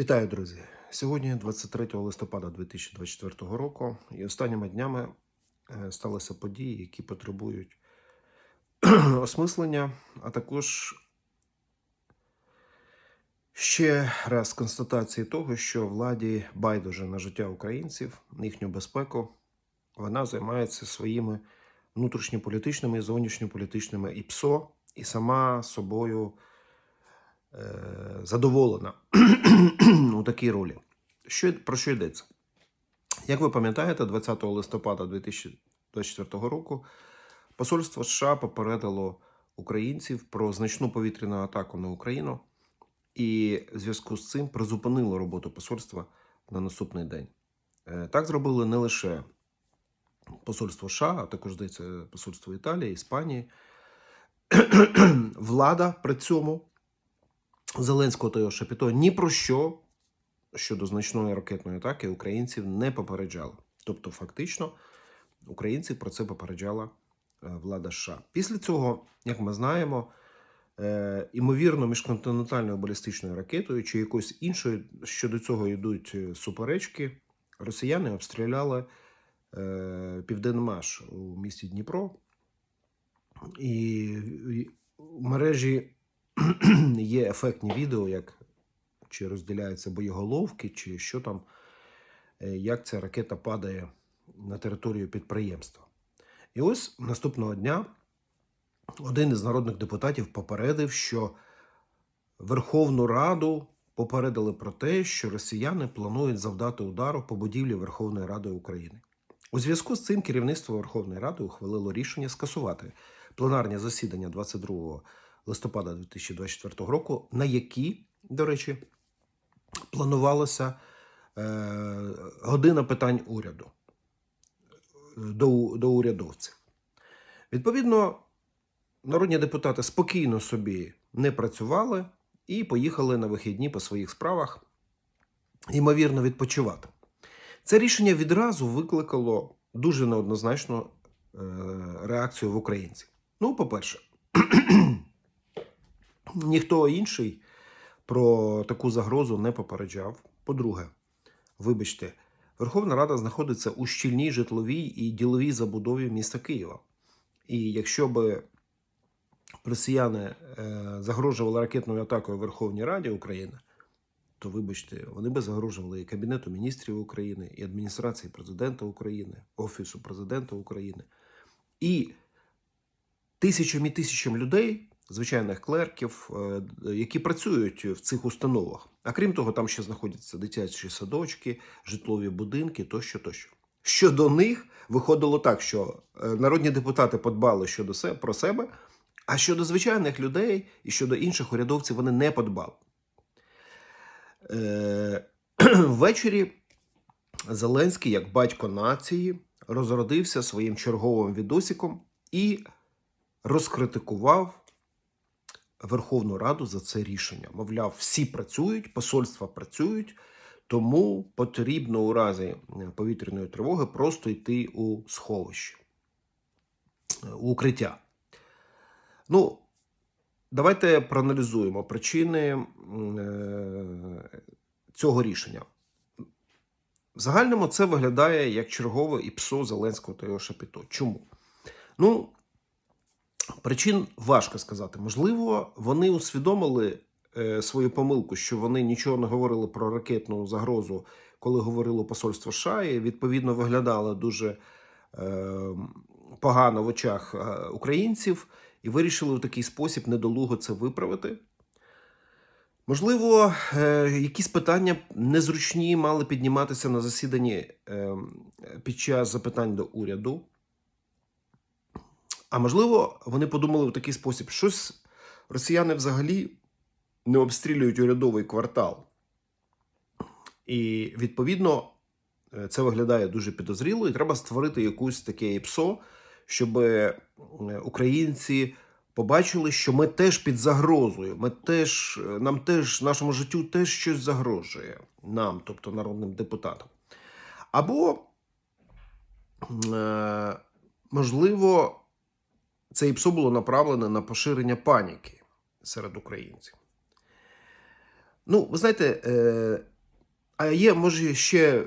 Вітаю, друзі! Сьогодні 23 листопада 2024 року, і останніми днями е, сталися події, які потребують осмислення, а також ще раз констатації того, що владі байдуже на життя українців, на їхню безпеку, вона займається своїми внутрішньополітичними і зовнішньополітичними і ПСО, і сама собою задоволена у такій ролі. Що, про що йдеться? Як ви пам'ятаєте, 20 листопада 2024 року посольство США попередило українців про значну повітряну атаку на Україну і в зв'язку з цим призупинило роботу посольства на наступний день. Е, Так зробили не лише посольство США, а також здається посольство Італії, Іспанії. Влада при цьому Зеленського та його Шапіто ні про що щодо значної ракетної атаки українців не попереджали. Тобто, фактично, українців про це попереджала е, влада США. Після цього, як ми знаємо, е, імовірно, міжконтинентальною балістичною ракетою чи якоюсь іншою, що до цього йдуть е, суперечки, росіяни обстріляли е, Південмаш у місті Дніпро. І в мережі є ефектні відео, як чи розділяються боєголовки, чи що там, е, як ця ракета падає на територію підприємства. І ось наступного дня один із народних депутатів попередив, що Верховну Раду попередили про те, що росіяни планують завдати удару по будівлі Верховної Ради України. У зв'язку з цим керівництво Верховної Ради ухвалило рішення скасувати пленарні засідання 22 листопада 2024 року, на які, до речі, планувалося е, година питань уряду до, до урядовців. Відповідно, народні депутати спокійно собі не працювали і поїхали на вихідні по своїх справах, ймовірно, відпочивати. Це рішення відразу викликало дуже неоднозначну е, реакцію в українців. Ну, по-перше, ніхто інший про таку загрозу не попереджав. По-друге, вибачте, Верховна Рада знаходиться у щільній житловій і діловій забудові міста Києва. І якщо би росіяни е, загрожували ракетною атакою Верховній Раді України, то вибачте, вони би загрожували і Кабінету міністрів України, і адміністрації президента України, Офісу президента України, і тисячам і тисячам людей, звичайних клерків, е, які працюють в цих установах. А крім того, там ще знаходяться дитячі садочки, житлові будинки тощо, тощо. Щодо них виходило так, що е, народні депутати подбали щодо себе про себе, а щодо звичайних людей і щодо інших урядовців вони не подбали. Е, Ввечері Зеленський, як батько нації, розродився своїм черговим відосиком і розкритикував Верховну Раду за це рішення. Мовляв, всі працюють, посольства працюють, тому потрібно у разі повітряної тривоги просто йти у сховище, у укриття. Ну, давайте проаналізуємо причини е, цього рішення. В загальному це виглядає як чергове ІПСО Зеленського та його Шапіто. Чому? Ну, причин важко сказати. Можливо, вони усвідомили е, свою помилку, що вони нічого не говорили про ракетну загрозу, коли говорило посольство США, і відповідно виглядало дуже е, погано в очах е, українців, і вирішили в такий спосіб недолуго це виправити. Можливо, е, якісь питання незручні мали підніматися на засіданні е, під час запитань до уряду. А можливо, вони подумали в такий спосіб: щось росіяни взагалі не обстрілюють урядовий квартал. І відповідно це виглядає дуже підозріло, і треба створити якусь таке ІПСО, щоб е, українці побачили, що ми теж під загрозою. Ми теж, е, нам теж, нашому життю теж щось загрожує нам, тобто народним депутатам. Або, е, можливо, це ІПСО було направлене на поширення паніки серед українців. Ну, ви знаєте, е, а є, може, ще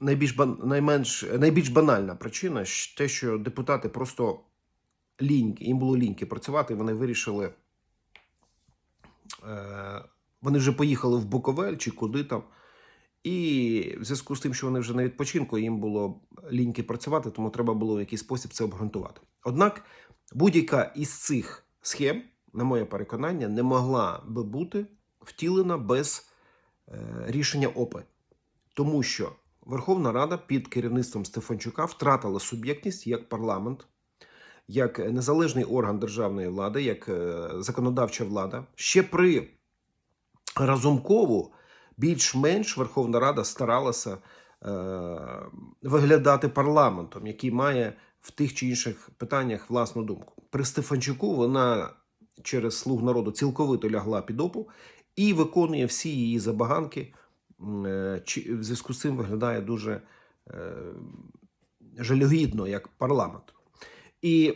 найбільш, найменш, найбільш банальна причина те, що депутати просто ліньки, їм було ліньки працювати, вони вирішили. Е, вони вже поїхали в Буковель чи куди там. І в зв'язку з тим, що вони вже на відпочинку, їм було ліньки працювати, тому треба було в якийсь спосіб це обґрунтувати. Однак будь-яка із цих схем, на моє переконання, не могла би бути втілена без е, рішення ОПЕ. Тому що Верховна Рада під керівництвом Стефанчука втратила суб'єктність як парламент, як незалежний орган державної влади, як е, законодавча влада. Ще при Разумкову більш-менш Верховна Рада старалася е, виглядати парламентом, який має в тих чи інших питаннях власну думку. При Стефанчуку вона через слуг народу цілковито лягла під опу і виконує всі її забаганки. е, В зв'язку з цим виглядає дуже е, жалюгідно як парламент. І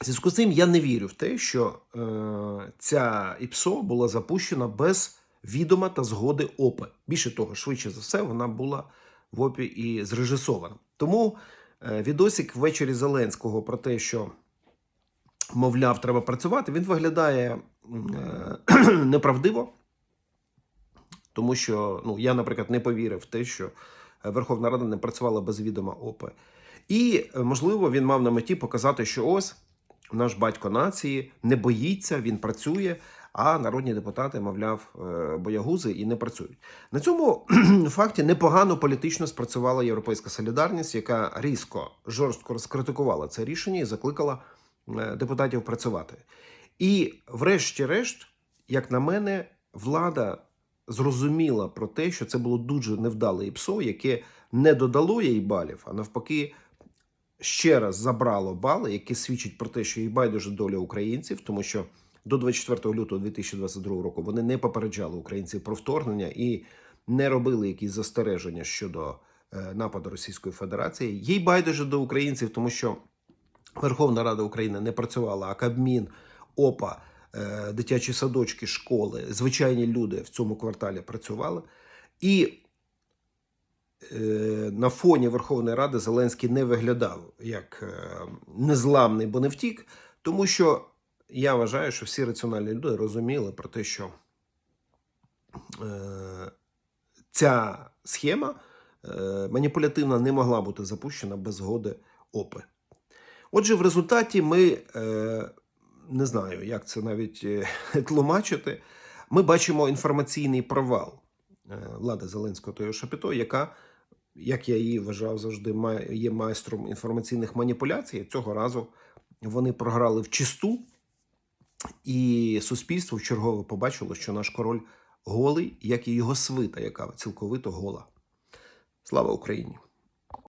в зв'язку з цим я не вірю в те, що ця ІПСО була запущена без відома та згоди ОПЕ. Більше того, швидше за все, вона була в ОПі і зрежисована. Тому е, відосик ввечері Зеленського про те, що, мовляв, треба працювати, він виглядає е, неправдиво. Тому що ну, я, наприклад, не повірив в те, що Верховна Рада не працювала без відома ОП. І, е, можливо, він мав на меті показати, що ось наш батько нації не боїться, він працює, а народні депутати, мовляв, е, боягузи і не працюють. На цьому факті непогано політично спрацювала Європейська солідарність, яка різко, жорстко розкритикувала це рішення і закликала е, депутатів працювати. І, врешті-решт, як на мене, влада зрозуміла про те, що це було дуже невдале ІПСО, яке не додало їй балів, а навпаки, ще раз забрало бали, які свідчать про те, що їй байдуже доля українців, тому що до 24 лютого 2022 року вони не попереджали українців про вторгнення і не робили якісь застереження щодо е, нападу Російської Федерації. Їй байдуже до українців, тому що Верховна Рада України не працювала, а Кабмін, ОПА, е, дитячі садочки, школи, звичайні люди в цьому кварталі працювали. І е, на фоні Верховної Ради Зеленський не виглядав як незламний, бо не втік, тому що я вважаю, що всі раціональні люди розуміли про те, що е, ця схема е, маніпулятивна не могла бути запущена без згоди ОПЕ. Отже, в результаті ми е, не знаю, як це навіть е, тлумачити. Ми бачимо інформаційний провал е, влади Зеленського та Шапіто, яка, як я її вважав, завжди є майстром інформаційних маніпуляцій. Цього разу вони програли в чисту, і суспільство вчергове побачило, що наш король голий, як і його свита, яка цілковито гола. Слава Україні!